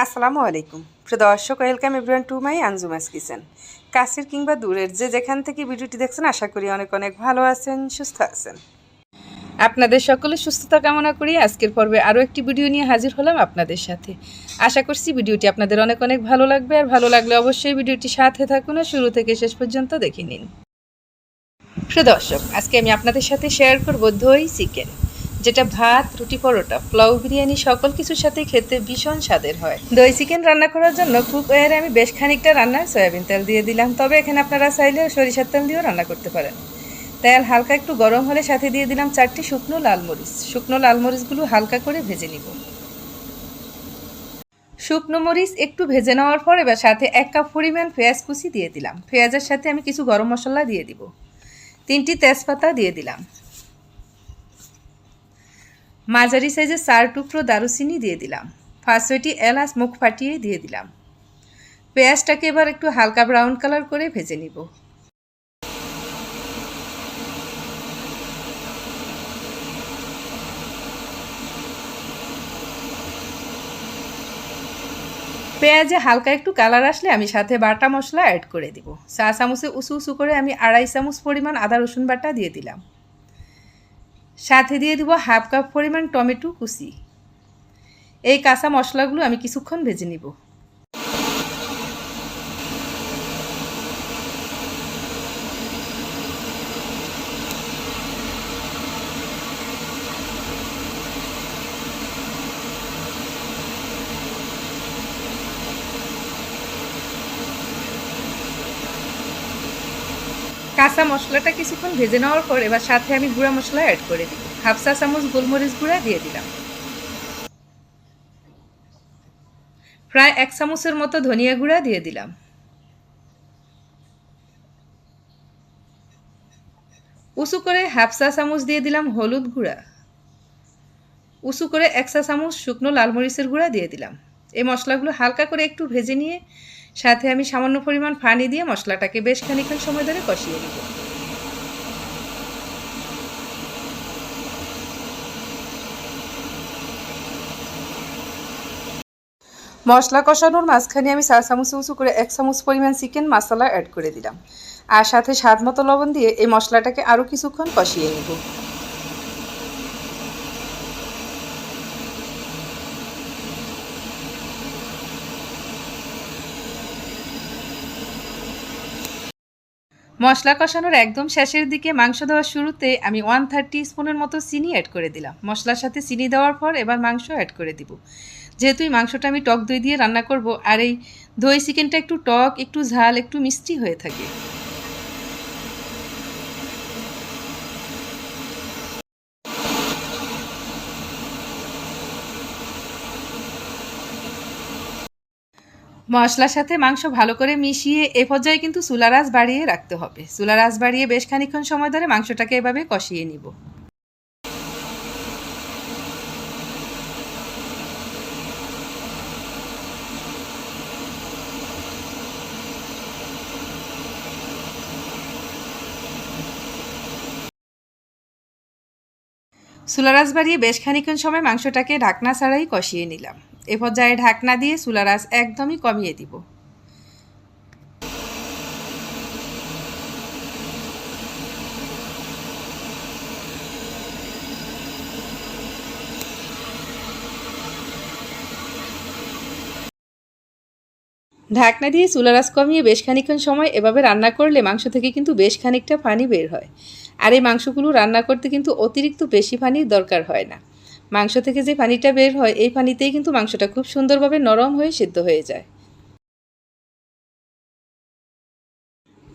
আসসালামু আলাইকুম। প্রিয় দর্শক welcome everyone to my Anjuma's kitchen কাছের কিংবা দূরের যে যেখান থেকে ভিডিওটি দেখছেন, আশা করি অনেক অনেক ভালো আছেন, সুস্থ আছেন। আপনাদের সকলের সুস্থতা কামনা করি। আজকের পর্বে আরও একটি ভিডিও নিয়ে হাজির হলাম আপনাদের সাথে। আশা করছি ভিডিওটি আপনাদের অনেক অনেক ভালো লাগবে। আর ভালো লাগলে অবশ্যই ভিডিওটি সাথে থাকুন শুরু থেকে শেষ পর্যন্ত দেখে নিন। প্রিয় দর্শক, আজকে আমি আপনাদের সাথে শেয়ার করব দই চিকেন যেটা ভাত, রুটি, পরোটা, পোলাও, বিরিয়ানি, সকল কিছুর সাথে খেতে ভীষণ স্বাদের হয়। দই চিকেন রান্না করার জন্য কুক ওয়ারে আমি বেশ খানিকটা রান্নার সয়াবিন তেল দিয়ে দিলাম। তবে এখানে আপনারা চাইলেও সরিষার তেল দিয়েও রান্না করতে পারেন। তেল হালকা একটু গরম হলে সাথে দিয়ে দিলাম চারটি শুকনো লাল মরিচ। শুকনো লাল মরিচগুলো হালকা করে ভেজে নিব। শুকনো মরিচ একটু ভেজে নেওয়ার পর এবার সাথে এক কাপ পরিমাণ পেঁয়াজ কুচি দিয়ে দিলাম। পেঁয়াজের সাথে আমি কিছু গরম মশলা দিয়ে দিব। তিনটি তেজপাতা দিয়ে দিলাম। মাঝারি সাইজের চার টুকরো দারুচিনি দিয়ে দিলাম। ফার্স্ট এলাচ মুখ ফাটিয়ে দিয়ে দিলাম। পেঁয়াজটাকে এবার একটু হালকা ব্রাউন কালার করে ভেজে নিব। পেঁয়াজে হালকা একটু কালার আসলে আমি সাথে বাটা মশলা অ্যাড করে দিব। চা চামচে উঁচু উঁচু করে আমি আড়াই চামচ পরিমাণ আদা রসুন বাটা দিয়ে দিলাম। সাথে দিয়ে দেবো হাফ কাপ পরিমাণ টমেটো কুচি। এই কাঁচা মশলাগুলো আমি কিছুক্ষণ ভেজে নিব। কাঁচা মশলাটা কিছুক্ষণ ভেজে নেওয়ার পর এবার সাথে আমি গুঁড়া মশলা অ্যাড করে দিই হাফ চা চামচ গোলমরিচ গুঁড়া দিয়ে দিলাম। প্রায় এক চামচের মতো ধনিয়া গুঁড়া দিয়ে দিলাম। উঁচু করে হাফ চা চামচ দিয়ে দিলাম হলুদ গুঁড়া। উঁচু করে এক চা চামচ শুকনো লাল মরিচের গুঁড়া দিয়ে দিলাম। এই মশলাগুলো হালকা করে একটু ভেজে নিয়ে সাথে আমি সামান্য পরিমাণ পানি দিয়ে মশলাটাকে বেশ খানিক্ষণ সময় ধরে কষিয়ে নেব। মশলা কষানোর মাঝখানে আমি চা চামচ উঁচু করে এক চামচ পরিমাণ চিকেন মশলা অ্যাড করে দিলাম। আর সাথে স্বাদ মতো লবণ দিয়ে এই মশলাটাকে আরও কিছুক্ষণ কষিয়ে নেব। মশলা কষানোর একদম শেষের দিকে মাংস দেওয়ার শুরুতে আমি ওয়ান থার্টি স্পুনের মতো চিনি অ্যাড করে দিলাম। মশলার সাথে চিনি দেওয়ার পর এবার মাংস অ্যাড করে দিব। যেহেতু এই মাংসটা আমি টক দই দিয়ে রান্না করব, আর এই দই চিকেনটা একটু টক, একটু ঝাল, একটু মিষ্টি হয়ে থাকে। মশলার সাথে মাংস ভালো করে মিশিয়ে এ পর্যায়ে কিন্তু চুলারাস বাড়িয়ে রাখতে হবে। চুলারাস বাড়িয়ে বেশ খানিক্ষণ সময় ধরে মাংসটাকে এভাবে কষিয়ে নিব। চুলারাস বাড়িয়ে বেশ খানিক্ষণ সময় মাংসটাকে ঢাকনা ছাড়াই কষিয়ে নিলাম। এ পর্যায়ে ঢাকনা দিয়ে চুলারাস একদমই কমিয়ে দিব। ঢাকনা দিয়ে চুলারাস কমিয়ে বেশ খানিক্ষণ সময় এভাবে রান্না করলে মাংস থেকে কিন্তু বেশ খানিকটা পানি বের হয়। আর এই মাংসগুলো রান্না করতে কিন্তু অতিরিক্ত বেশি পানির দরকার হয় না। মাংস থেকে যে পানিটা বের হয়, এই পানিতেই কিন্তু মাংসটা খুব সুন্দরভাবে নরম হয়ে সিদ্ধ হয়ে যায়।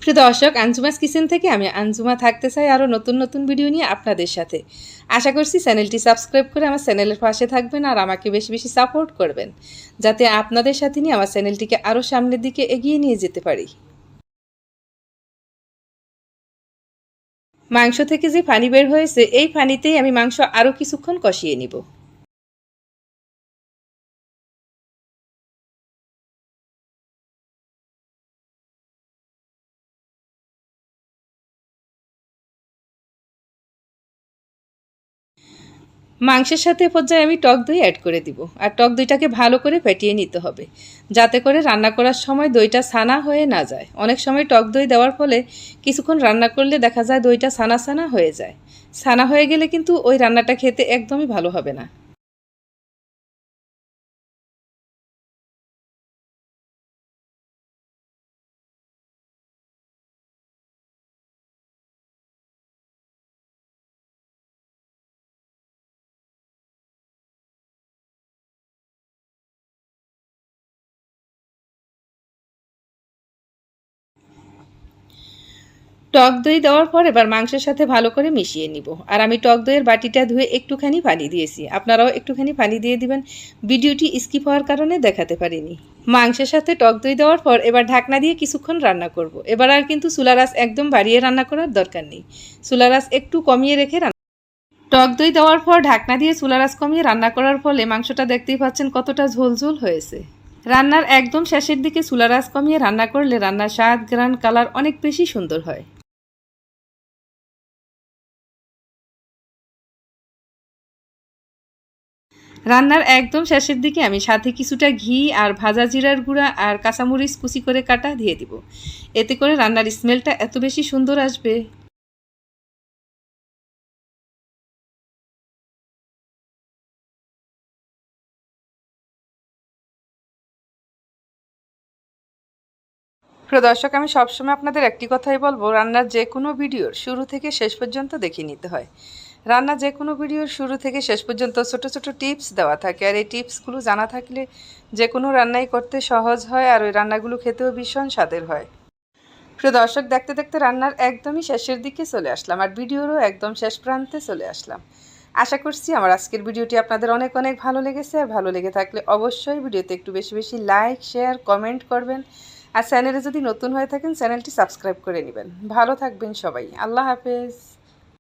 প্রিয় দর্শক, আঞ্জুমাস কিচেন থেকে আমি আঞ্জুমা থাকতে চাই আরও নতুন নতুন ভিডিও নিয়ে আপনাদের সাথে। আশা করছি চ্যানেলটি সাবস্ক্রাইব করে আমার চ্যানেলের পাশে থাকবেন আর আমাকে বেশি বেশি সাপোর্ট করবেন, যাতে আপনাদের সাথে নিয়ে আমার চ্যানেলটিকে আরও সামনের দিকে এগিয়ে নিয়ে যেতে পারি। মাংস থেকে যে ফানি বের হয়েছে এই ফানিতেই আমি মাংস আরও কিছুক্ষণ কষিয়ে নিব। মাংসের সাথে পর্যায়ে আমি টক দই অ্যাড করে দিব। আর টক দইটাকে ভালো করে ফেটিয়ে নিতে হবে, যাতে করে রান্না করার সময় দইটা ছানা হয়ে না যায়। অনেক সময় টক দই দেওয়ার ফলে কিছুক্ষণ রান্না করলে দেখা যায় দইটা ছানা ছানা হয়ে যায়। ছানা হয়ে গেলে কিন্তু ওই রান্নাটা খেতে একদমই ভালো হবে না। টক দই দেওয়ার পর এবার মাংসের সাথে ভালো করে মিশিয়ে নিব। আর আমি টক দইয়ের বাটিটা ধুয়ে একটুখানি পানি দিয়েছি। আপনারাও একটুখানি পানি দিয়ে দিবেন। ভিডিওটি স্কিপ হওয়ার কারণে দেখাতে পারিনি। মাংসের সাথে টক দই দেওয়ার পর এবার ঢাকনা দিয়ে কিছুক্ষণ রান্না করব। এবার আর কিন্তু চুলারাস একদম বাড়িয়ে রান্না করার দরকার নেই। চুলারাস একটু কমিয়ে রেখে রান্না টক দই দেওয়ার পর ঢাকনা দিয়ে চুলারাস কমিয়ে রান্না করার ফলে মাংসটা দেখতেই পাচ্ছেন কতটা ঝোলঝোল হয়েছে। রান্নার একদম শেষের দিকে চুলারাস কমিয়ে রান্না করলে রান্নার স্বাদ, গ্রান, কালার অনেক বেশি সুন্দর হয়। রান্নার একদম শেষের দিকে আমি সাথে কিছুটা ঘি আর ভাজা জিরার গুঁড়া আর কাঁচামরিচ কুচি করে কাটা দিয়ে দিব। এতে করে রান্নার স্মেলটা এত বেশি সুন্দর আসবে। প্রিয় দর্শক, আমি সবসময় আপনাদের একটি কথাই বলব, রান্নার যে কোনো ভিডিওর শুরু থেকে শেষ পর্যন্ত দেখে নিতে হয়। রান্না যে কোনো ভিডিওর শুরু থেকে শেষ পর্যন্ত ছোট ছোট টিপস দেওয়া থাকে। আর এই টিপসগুলো জানা থাকলে যে কোনো রান্নাই করতে সহজ হয় আর ওই রান্নাগুলো খেতেও ভীষণ স্বাদের হয়। প্রিয় দর্শক, দেখতে দেখতে রান্নার একদমই শেষের দিকে চলে আসলাম আর ভিডিওরও একদম শেষ প্রান্তে চলে আসলাম। আশা করছি আমার আজকের ভিডিওটি আপনাদের অনেক অনেক ভালো লেগেছে। আর ভালো লেগে থাকলে অবশ্যই ভিডিওতে একটু বেশি বেশি লাইক, শেয়ার, কমেন্ট করবেন। আর চ্যানেলে যদি নতুন হয়ে থাকেন, চ্যানেলটি সাবস্ক্রাইব করে নেবেন। ভালো থাকবেন সবাই। আল্লাহ হাফেজ।